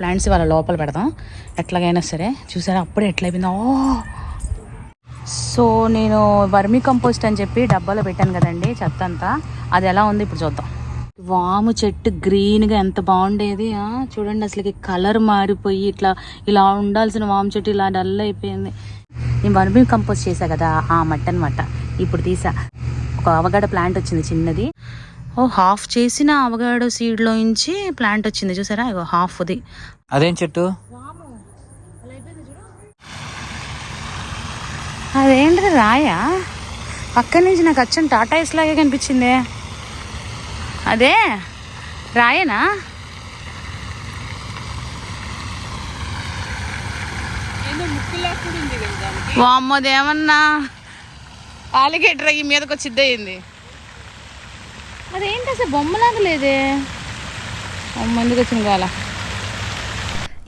Plants వాళ్ళ లోపల పెడదాం. ఎట్లాగైనా సరే చూసారా? అప్పుడే ఎట్లయిపోయిందో. ఓ! సో నేను వర్మీ కంపోస్ట్ అని చెప్పి డబ్బాలో పెట్టాను కదండి చెత్త అంతా. అది ఎలా ఉంది ఇప్పుడు చూద్దాం. వాము చెట్టు గ్రీన్గా ఎంత బాగుండేది చూడండి అసలుకి కలర్ మారిపోయి ఇట్లా ఇలా ఉండాల్సిన వాము చెట్టు ఇలా డల్ అయిపోయింది. నేను వర్మీ కంపోస్ట్ చేశా కదా ఆ మట్ట. అనమాట ఇప్పుడు తీసా ఒక అవగాడ ప్లాంట్ వచ్చింది చిన్నది. ఓ హాఫ్ చేసిన అవగాడో సీడ్లో నుంచి ప్లాంట్ వచ్చింది. చూసారా? ఇగో హాఫ్ది అదేం చెట్టు? అదేంటిది రాయా? పక్క నుంచి నాకు వచ్చిన టాటా ఐస్ లాగే కనిపించిందే. అదే? రాయేనా? వామ్మదేమన్నా ఆలిగేటర్ ఈ మీదకి వచ్చి అదేంటి అసలు బొమ్మలాగా లేదే? ముందుకు ఎందుకు వచ్చింది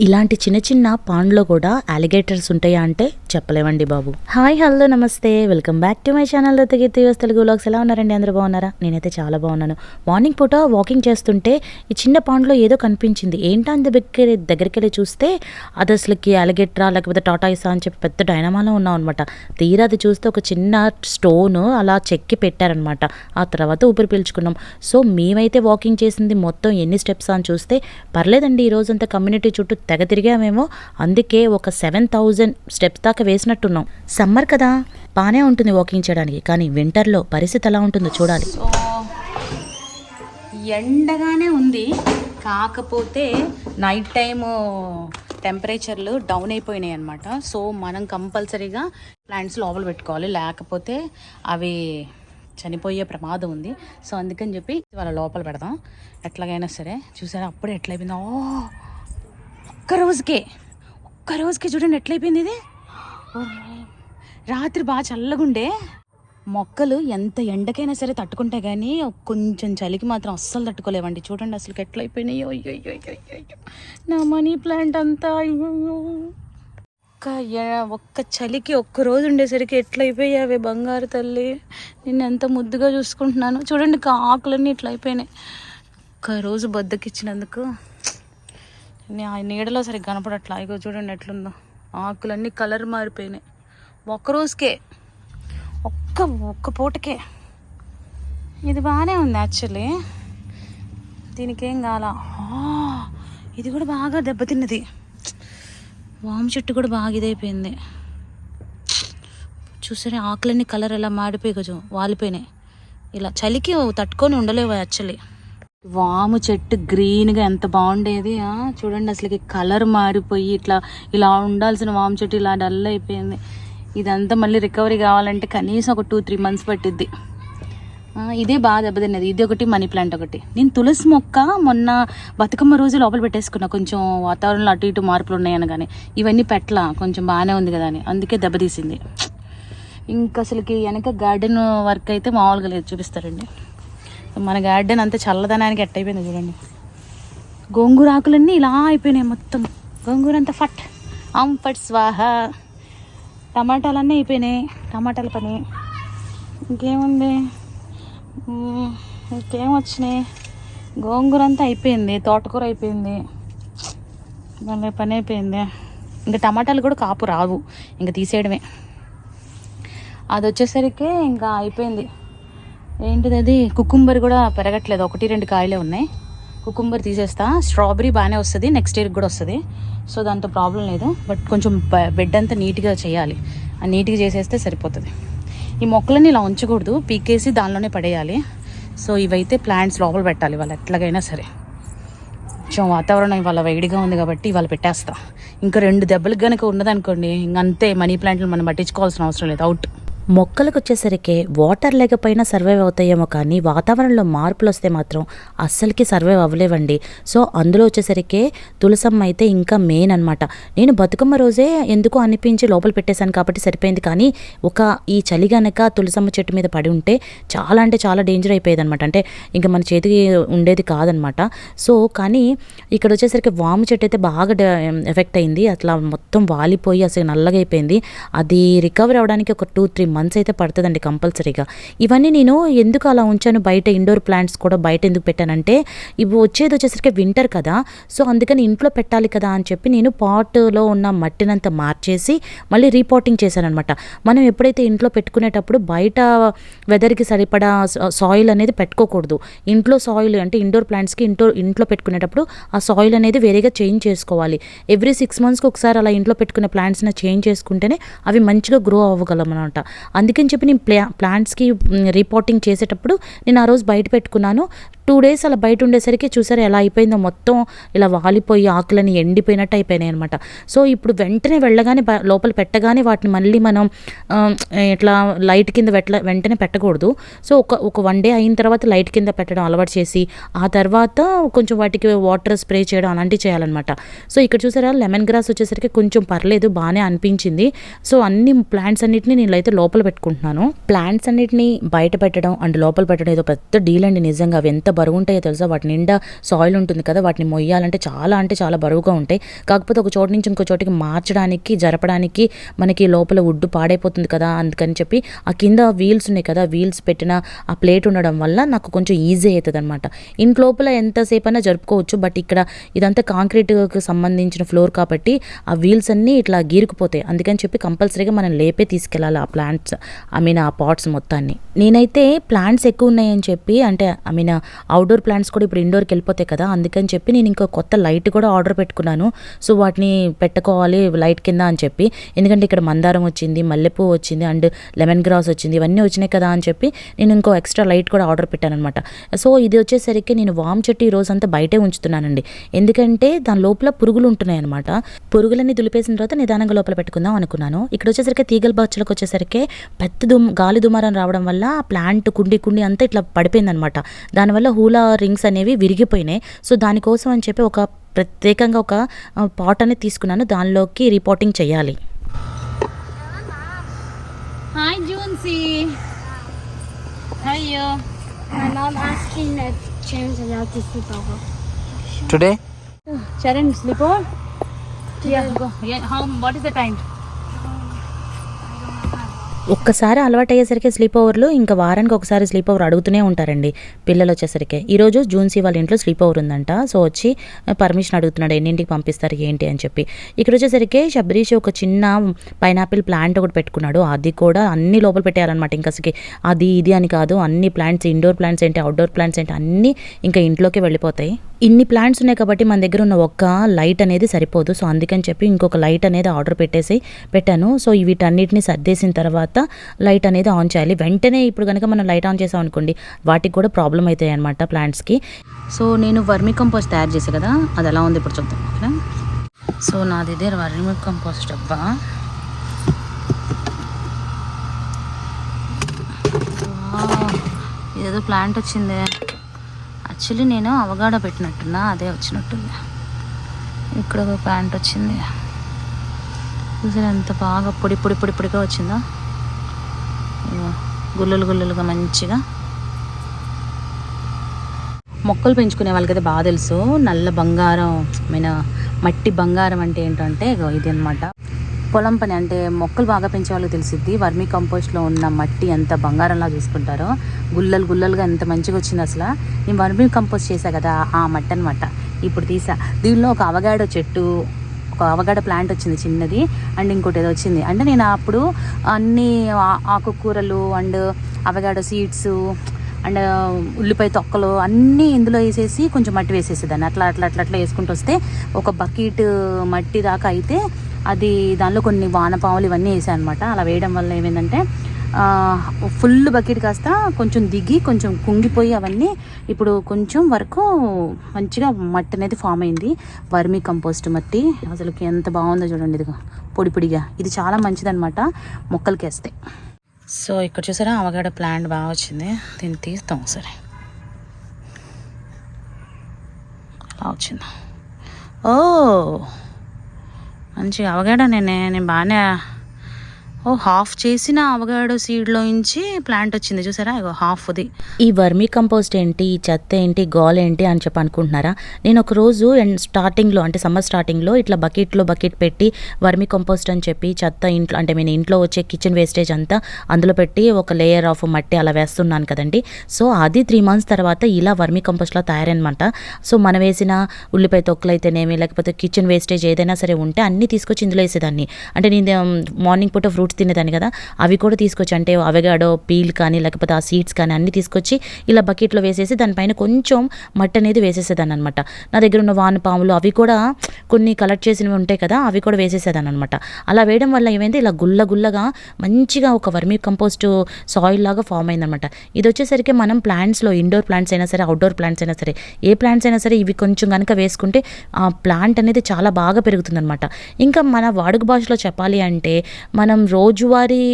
ఇలాంటి చిన్న చిన్న పాండ్లో కూడా అలిగేటర్స్ ఉంటాయా అంటే చెప్పలేమండి బాబు. హాయ్ హలో నమస్తే. Welcome back to my channel Dattageetha Telugu vlogs ఎలా ఉన్నారండి? అందరూ బాగున్నారా? నేనైతే చాలా బాగున్నాను. మార్నింగ్ పూట వాకింగ్ చేస్తుంటే ఈ చిన్న పాండ్లో ఏదో కనిపించింది. ఏంటా అంత దగ్గర దగ్గరికి వెళ్ళి చూస్తే అది అసలుకి అలిగేటరా లేకపోతే టాటాయిసా అని చెప్పి పెద్ద డైనమాలో ఉన్నాం అనమాట తీరా అది చూస్తే ఒక చిన్న స్టోన్ అలా చెక్కి పెట్టారనమాట ఆ తర్వాత ఊపిరి పీల్చుకున్నాం. సో మేమైతే వాకింగ్ చేసింది మొత్తం ఎన్ని స్టెప్స్ అని చూస్తే పర్లేదండి ఈ రోజంతా కమ్యూనిటీ చుట్టూ తెగ తిరిగామేమో అందుకే ఒక సెవెన్ థౌజండ్ స్టెప్స్ దాకా వేసినట్టున్నాం. సమ్మర్ కదా బాగానే ఉంటుంది వాకింగ్ చేయడానికి కానీ వింటర్లో పరిస్థితి ఎలా ఉంటుందో చూడాలి. సో ఎండగానే ఉంది. కాకపోతే నైట్ టైము టెంపరేచర్లు డౌన్ అయిపోయినాయి అనమాట సో మనం కంపల్సరీగా ప్లాంట్స్ లోపల పెట్టుకోవాలి. లేకపోతే అవి చనిపోయే ప్రమాదం ఉంది. సో అందుకని చెప్పి వాళ్ళ లోపల పెడదాం. ఎట్లాగైనా సరే చూసారా? అప్పుడే ఎట్లయిపోయిందో. ఒక్కరోజుకే ఒక్కరోజుకే ఒక్క రోజుకే చూడండి ఎట్లయిపోయింది ఇది. రాత్రి బాగా చల్లగుండే. మొక్కలు ఎంత ఎండకైనా సరే తట్టుకుంటాయి కానీ కొంచెం చలికి మాత్రం అస్సలు తట్టుకోలేవండి. చూడండి అసలు ఎట్లయిపోయినాయో. అయ్యో అయ్యో అయ్యో నా మనీ ప్లాంట్ అంతా ఒక్క ఒక్క చలికి ఒక్క రోజు ఉండేసరికి ఎట్లయిపోయావే బంగారు తల్లి? నిన్ను ఎంత ముద్దుగా చూసుకుంటున్నాను. చూడండి ఆకులన్నీ ఇట్లా అయిపోయినాయి ఒక్క రోజు బద్దకిచ్చినందుకు. నీడలో సరిగ్గా కనపడట్లా. ఇగో చూడండి ఎట్లుందో. ఆకులన్నీ కలర్ మారిపోయినాయి. ఒక్క రోజుకే ఒక్క ఒక్క పూటకే. ఇది బాగానే ఉంది యాక్చువల్లీ. దీనికి ఏం కాల ఇది కూడా బాగా దెబ్బతిన్నది. వాము చెట్టు కూడా బాగా ఇదైపోయింది. చూసారా ఆకులన్నీ కలర్ ఎలా మాడిపోయి కొంచెం వాలిపోయినాయి. ఇలా చలికి తట్టుకొని ఉండలేవు యాక్చువల్లీ. వాము చెట్టు గ్రీన్గా ఎంత బాగుండేది చూడండి అసలుకి కలర్ మారిపోయి ఇట్లా ఇలా ఉండాల్సిన వాము చెట్టు ఇలా డల్ అయిపోయింది. ఇదంతా మళ్ళీ రికవరీ కావాలంటే కనీసం ఒక టూ త్రీ మంత్స్ పట్టిద్ది. ఇదే బాగా దెబ్బతిన్నది. ఇది ఒకటి మనీ ప్లాంట్ ఒకటి. నేను తులసి మొక్క మొన్న బతుకమ్మ రోజు లోపల పెట్టేసుకున్నా. కొంచెం వాతావరణంలో అటు ఇటు మార్పులు ఉన్నాయని కానీ ఇవన్నీ పెట్టలా కొంచెం బాగానే ఉంది కదా అని. అందుకే దెబ్బతీసింది. ఇంకా అసలుకి వెనక గార్డెన్ వర్క్ అయితే మామూలుగా లేదు. చూపిస్తారండి. మన గార్డెన్ అంతా చల్లదనానికి ఎట్టయిపోయింది చూడండి. గోంగూర ఆకులన్నీ ఇలా అయిపోయినాయి మొత్తం. గోంగూర అంతా ఫట్. ఆమ్ ఫట్ స్వాహ. టమాటాలన్నీ అయిపోయినాయి. టమాటాల పని. ఇంకేముంది? ఇంకేమొచ్చినాయి ఇంకేం వచ్చినాయి? గోంగూర అంతా అయిపోయింది. తోటకూర అయిపోయింది. మళ్ళీ పని అయిపోయింది. ఇంకా టమాటాలు కూడా కాపు రావు. ఇంకా తీసేయడమే. అది వచ్చేసరికి ఇంకా అయిపోయింది. ఏంటిది అది? కుకుంబర్ కూడా పెరగట్లేదు. ఒకటి రెండు కాయలే ఉన్నాయి. కుకుంబర్ తీసేస్తా. స్ట్రాబెరీ బాగానే వస్తుంది. నెక్స్ట్ ఇయర్కి కూడా వస్తుంది. సో దాంతో ప్రాబ్లం లేదు. బట్ కొంచెం బ- బెడ్ అంతా నీట్గా చేయాలి. ఆ నీట్గా చేసేస్తే సరిపోతుంది. ఈ మొక్కలన్నీ ఇలా ఉంచకూడదు. పీకేసి దానిలోనే పడేయాలి. సో ఇవైతే ప్లాంట్స్ లోపల పెట్టాలి వాళ్ళు ఎట్లాగైనా సరే. కొంచెం వాతావరణం ఇవాళ వేడిగా ఉంది కాబట్టి ఇవాళ పెట్టేస్తా. ఇంకా రెండు దెబ్బలకు కనుక ఉన్నదనుకోండి ఇంక అంతే మనీ ప్లాంట్లు మనం పట్టించుకోవాల్సిన అవసరం లేదు. అవుట్. మొక్కలకు వచ్చేసరికి వాటర్ లేకపోయినా సర్వైవ్ అవుతాయేమో కానీ వాతావరణంలో మార్పులు వస్తే మాత్రం అస్సలకి సర్వైవ్ అవ్వలేవండి. సో అందులో వచ్చేసరికి తులసమ్మ అయితే ఇంకా మెయిన్ అనమాట నేను బతుకమ్మ రోజే ఎందుకో అనిపించి లోపల పెట్టేశాను కాబట్టి సరిపోయింది. కానీ ఒక ఈ చలి గనక తులసమ్మ చెట్టు మీద పడి ఉంటే చాలా అంటే చాలా డేంజర్ అయిపోయేది అనమాట అంటే ఇంకా మన చేతికి ఉండేది కాదనమాట సో కానీ ఇక్కడ వచ్చేసరికి వాము చెట్టు అయితే బాగా ఎఫెక్ట్ అయింది. అట్లా మొత్తం వాలిపోయి అసలు నల్లగా అయిపోయింది. అది రికవర్ అవ్వడానికి ఒక టూ త్రీ మంత్స్ అయితే పడుతుందండి కంపల్సరీగా. ఇవన్నీ నేను ఎందుకు అలా ఉంచాను? బయట ఇండోర్ ప్లాంట్స్ కూడా బయట ఎందుకు పెట్టానంటే ఇవి వచ్చేది వచ్చేసరికి వింటర్ కదా. సో అందుకని ఇంట్లో పెట్టాలి కదా అని చెప్పి నేను పాట్లో ఉన్న మట్టినంతా మార్చేసి మళ్ళీ రీపోటింగ్ చేశాను అనమాట మనం ఎప్పుడైతే ఇంట్లో పెట్టుకునేటప్పుడు బయట వెదర్కి సరిపడా సాయిల్ అనేది పెట్టుకోకూడదు. ఇంట్లో సాయిల్ అంటే ఇండోర్ ప్లాంట్స్కి ఇంట్లో ఇంట్లో పెట్టుకునేటప్పుడు ఆ సాయిల్ అనేది వేరేగా చేంజ్ చేసుకోవాలి. ఎవ్రీ సిక్స్ మంత్స్కి ఒకసారి అలా ఇంట్లో పెట్టుకునే ప్లాంట్స్ని చేంజ్ చేసుకుంటేనే అవి మంచిగా గ్రో అవ్వగలం అనమాట అందుకని చెప్పి నేను ప్లా ప్లాంట్స్కి రిపోర్టింగ్ చేసేటప్పుడు నేను ఆ రోజు బయట పెట్టుకున్నాను. టూ డేస్ అలా బయట ఉండేసరికి చూసారు ఎలా అయిపోయిందో మొత్తం ఇలా వాలిపోయి ఆకులని ఎండిపోయినట్టు అయిపోయినాయి అనమాట సో ఇప్పుడు వెంటనే వెళ్ళగానే లోపల పెట్టగానే వాటిని మళ్ళీ మనం ఇట్లా లైట్ కింద పెట్ట వెంటనే పెట్టకూడదు. సో ఒక ఒక వన్ డే అయిన తర్వాత లైట్ కింద పెట్టడం అలవాటు చేసి ఆ తర్వాత కొంచెం వాటికి వాటర్ స్ప్రే చేయడం అలాంటివి చేయాలన్నమాట. సో ఇక్కడ చూసారా లెమన్ గ్రాస్ వచ్చేసరికి కొంచెం పర్లేదు బాగానే అనిపించింది. సో అన్ని ప్లాంట్స్ అన్నిటిని నేను అయితే లోపల పెట్టుకుంటున్నాను. ప్లాంట్స్ అన్నిటిని బయట పెట్టడం అండ్ లోపల పెట్టడం ఏదో పెద్ద డీల్ అండి నిజంగా. అవి ఎంత బరువు ఉంటాయో తెలుసా? వాటి నిండా సాయిల్ ఉంటుంది కదా వాటిని మొయ్యాలంటే చాలా అంటే చాలా బరువుగా ఉంటాయి. కాకపోతే ఒక చోటు నుంచి ఇంకో చోటికి మార్చడానికి జరపడానికి మనకి లోపల వుడ్ పాడైపోతుంది కదా అందుకని చెప్పి ఆ కింద వీల్స్ ఉన్నాయి కదా వీల్స్ పెట్టిన ఆ ప్లేట్ ఉండడం వల్ల నాకు కొంచెం ఈజీ అవుతుంది అనమాట ఇంట్లోపల ఎంతసేపు అయినా జరుపుకోవచ్చు బట్ ఇక్కడ ఇదంతా కాంక్రీట్కి సంబంధించిన ఫ్లోర్ కాబట్టి ఆ వీల్స్ అన్నీ ఇట్లా గీరుకుపోతాయి. అందుకని చెప్పి కంపల్సరీగా మనం లేపే తీసుకెళ్ళాలి ఆ ప్లాంట్స్ ఐ మీన్ ఆ పాట్స్ మొత్తాన్ని. నేనైతే ప్లాంట్స్ ఎక్కువ ఉన్నాయని చెప్పి అంటే ఐ మీన్ అవుట్డోర్ ప్లాంట్స్ కూడా ఇప్పుడు ఇండోర్కి వెళ్ళిపోతాయి కదా అందుకని చెప్పి నేను ఇంకో కొత్త లైట్ కూడా ఆర్డర్ పెట్టుకున్నాను. సో వాటిని పెట్టుకోవాలి లైట్ కింద అని చెప్పి. ఎందుకంటే ఇక్కడ మందారం వచ్చింది మల్లెపూ వచ్చింది అండ్ లెమన్ గ్రాస్ వచ్చింది ఇవన్నీ వచ్చినాయి కదా అని చెప్పి నేను ఇంకో ఎక్స్ట్రా లైట్ కూడా ఆర్డర్ పెట్టాను అనమాట సో ఇది వచ్చేసరికి నేను వామ్ చెట్టు ఈ రోజంతా బయటే ఉంచుతున్నానండి. ఎందుకంటే దాని లోపల పురుగులు ఉంటున్నాయి అనమాట పురుగులన్నీ దులిపేసిన తర్వాత నిదానంగా లోపల పెట్టుకుందాం అనుకున్నాను. ఇక్కడ వచ్చేసరికి తీగల బచ్చలకు వచ్చేసరికి పెద్ద దుమ్ గాలి దుమారం రావడం వల్ల ఆ ప్లాంట్ కుండి కుండి అంతా ఇట్లా పడిపోయిందనమాట. దానివల్ల హూలా రింగ్స్ అనేవి విరిగిపోయినాయి. సో దానికోసం అని చెప్పి ఒక ప్రత్యేకంగా ఒక పాట్ అనేది తీసుకున్నాను. దానిలోకి రిపోర్టింగ్ చేయాలి. హాయ్ జూన్సీ. అయ్యో My mom asking if James allowed to sleep over. Today? Charan sleep go how what is the time ఒక్కసారి అలవాటు అయ్యేసరికి స్లీప్ ఓవర్లు ఇంకా వారానికి ఒకసారి స్లీప్ ఓవర్ అడుగుతూనే ఉంటారండి పిల్లలు వచ్చేసరికి. ఈరోజు జూన్సీ వాళ్ళ ఇంట్లో స్లీప్ ఓవర్ ఉందంట. సో వచ్చి పర్మిషన్ అడుగుతున్నాడు ఎన్నింటికి పంపిస్తారు ఏంటి? అని చెప్పి. ఇక్కడ వచ్చేసరికి శబరీష్ ఒక చిన్న పైనాపిల్ ప్లాంట్ ఒకటి పెట్టుకున్నాడు. అది కూడా అన్ని లోపల పెట్టేయాలన్నమాట. ఇంకా అది ఇది అని కాదు. అన్ని ప్లాంట్స్ ఇండోర్ ప్లాంట్స్ ఏంటి అవుట్డోర్ ప్లాంట్స్ ఏంటి అన్నీ ఇంకా ఇంట్లోకి వెళ్ళిపోతాయి. ఇన్ని ప్లాంట్స్ ఉన్నాయి కాబట్టి మన దగ్గర ఉన్న ఒక్క లైట్ అనేది సరిపోదు. సో అందుకని చెప్పి ఇంకొక లైట్ అనేది ఆర్డర్ పెట్టేసి పెట్టాను. సో వీటన్నిటిని సర్దేసిన తర్వాత లైట్ అనేది ఆన్ చేయాలి. వెంటనే ఇప్పుడు కనుక మనం లైట్ ఆన్ చేసాం అనుకోండి వాటికి కూడా ప్రాబ్లం అవుతాయి అనమాట ప్లాంట్స్కి. సో నేను వర్మి కంపోస్ట్ తయారు చేసే కదా అది ఎలా ఉంది ఇప్పుడు చూద్దాం. ఓకేనా? సో నాది ఇదే వర్మి కంపోస్ట్ డబ్బా. ఏదో ఇదేదో ప్లాంట్ వచ్చింది. యాక్చువల్లీ నేను అవగాడ పెట్టినట్టున్నా అదే వచ్చినట్టుంది ఇక్కడ ఒక ప్యాంట్ వచ్చింది. చూసారు ఎంత బాగా పొడి పొడి పొడి పొడిగా వచ్చిందా? గుల్లలు గుల్లలుగా మంచిగా. మొక్కలు పెంచుకునే వాళ్ళకైతే బాగా తెలుసు. నల్ల బంగారం మీన మట్టి బంగారం అంటే ఏంటంటే ఇగో ఇది అనమాట పొలం పని అంటే మొక్కలు బాగా పెంచే వాళ్ళకి తెలిసిద్ది. వర్మీ కంపోస్ట్లో ఉన్న మట్టి ఎంత బంగారంలా చూసుకుంటారో. గుల్లలు గుల్లలుగా ఎంత మంచిగా వచ్చింది అసలు. నేను వర్మీ కంపోస్ట్ చేశా కదా ఆ మట్టి అనమాట ఇప్పుడు తీసా దీనిలో ఒక అవగాడో చెట్టు ఒక అవగాడ ప్లాంట్ వచ్చింది చిన్నది. అండ్ ఇంకోటి ఏదో వచ్చింది. అంటే నేను అప్పుడు అన్ని ఆకుకూరలు అండ్ అవగాడో సీడ్స్ అండ్ ఉల్లిపాయ తొక్కలు అన్నీ ఇందులో వేసేసి కొంచెం మట్టి వేసేసేదాన్ని. అట్లా అట్లా అట్లా అట్లా వేసుకుంటూ వస్తే ఒక బకెట్ మట్టి దాకా అయితే అది దానిలో కొన్ని వానపాములు ఇవన్నీ వేసాను అనమాట అలా వేయడం వల్ల ఏమైందంటే ఫుల్ బకెట్ కాస్త కొంచెం దిగి కొంచెం కుంగిపోయి అవన్నీ ఇప్పుడు కొంచెం వరకు మంచిగా మట్టి అనేది ఫామ్ అయింది. వర్మీ కంపోస్ట్ మట్టి. అసలుకి ఎంత బాగుందో చూడండి ఇది పొడి పొడిగా. ఇది చాలా మంచిదన్నమాట మొక్కలకి వేస్తే సో ఇక్కడ చూసారా అవగాడ ప్లాంట్ బాగా వచ్చింది. దీన్ని తీస్తాం సరే అలా వచ్చింది. ఓ! మంచిగా అవగాడ నేనే నేను బాగానే ఓ హాఫ్ చేసిన అవగాడో సీడ్లో నుంచి ప్లాంట్ వచ్చింది. చూసారా? ఇగో హాఫ్ది ఈ వర్మీ కంపోస్ట్ ఏంటి? ఈ చెత్త ఏంటి? గోల్ ఏంటి? అని చెప్పి అనుకుంటున్నారా? నేను ఒక రోజు అండ్ స్టార్టింగ్లో అంటే సమ్మర్ స్టార్టింగ్లో ఇట్లా బకెట్లో బకెట్ పెట్టి వర్మీ కంపోస్ట్ అని చెప్పి చెత్త ఇంట్లో అంటే నేను ఇంట్లో వచ్చే కిచెన్ వేస్టేజ్ అంతా అందులో పెట్టి ఒక లేయర్ ఆఫ్ మట్టి అలా వేస్తున్నాను కదండి. సో అది త్రీ మంత్స్ తర్వాత ఇలా వర్మీ కంపోస్ట్లా తయారనమాట. సో మనం వేసిన ఉల్లిపాయ తొక్కలు అయితేనేమి లేకపోతే కిచెన్ వేస్టేజ్ ఏదైనా సరే ఉంటే అన్నీ తీసుకొచ్చి ఇందులో వేసేదాన్ని. అంటే నేను మార్నింగ్ పూట ఫ్రూట్స్ తినేదాన్ని కదా అవి కూడా తీసుకొచ్చి అంటే అవగాడో పీల్ కానీ లేకపోతే ఆ సీడ్స్ కానీ అన్నీ తీసుకొచ్చి ఇలా బకెట్లో వేసేసి దానిపైన కొంచెం మట్టి అనేది వేసేసేదాన్ని అనమాట నా దగ్గర ఉన్న వానపాములు అవి కూడా కొన్ని కలెక్ట్ చేసినవి ఉంటాయి కదా అవి కూడా వేసేసేదాన్ని అనమాట అలా వేయడం వల్ల ఏమైంది ఇలా గుల్ల గుల్లగా మంచిగా ఒక వర్మీ కంపోస్ట్ సాయిల్ లాగా ఫామ్ అయిందనమాట ఇది వచ్చేసరికి మనం ప్లాంట్స్లో ఇండోర్ ప్లాంట్స్ అయినా సరే అవుట్డోర్ ప్లాంట్స్ అయినా సరే ఏ ప్లాంట్స్ అయినా సరే ఇవి కొంచెం కనుక వేసుకుంటే ఆ ప్లాంట్ అనేది చాలా బాగా పెరుగుతుందనమాట ఇంకా మన వాడుక భాషలో చెప్పాలి అంటే మనం రో రోజువారీ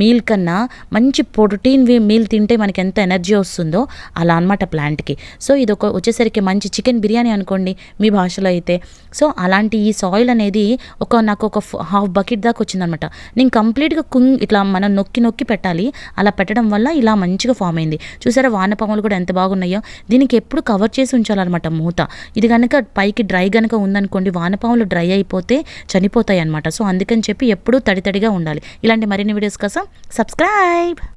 మీల్ కన్నా మంచి ప్రోటీన్ మీల్ తింటే మనకి ఎంత ఎనర్జీ వస్తుందో అలా అనమాట ప్లాంట్కి సో ఇది ఒక వచ్చేసరికి మంచి చికెన్ బిర్యానీ అనుకోండి మీ భాషలో అయితే. సో అలాంటి ఈ సాయిల్ అనేది ఒక నాకు ఒక హాఫ్ బకెట్ దాకా వచ్చిందనమాట నేను కంప్లీట్గా కుంగ్ ఇట్లా మనం నొక్కి నొక్కి పెట్టాలి. అలా పెట్టడం వల్ల ఇలా మంచిగా ఫామ్ అయింది. చూసారా వానపాములు కూడా ఎంత బాగున్నాయో? దీనికి ఎప్పుడు కవర్ చేసి ఉంచాలన్నమాట మూత. ఇది కనుక పైకి డ్రై కనుక ఉందనుకోండి వానపాములు డ్రై అయిపోతే చనిపోతాయి అనమాట సో అందుకని చెప్పి ఎప్పుడూ తడి తడిగా ఉండాలి. ఇలాంటి మరిన్ని వీడియోస్ కోసం సబ్స్క్రైబ్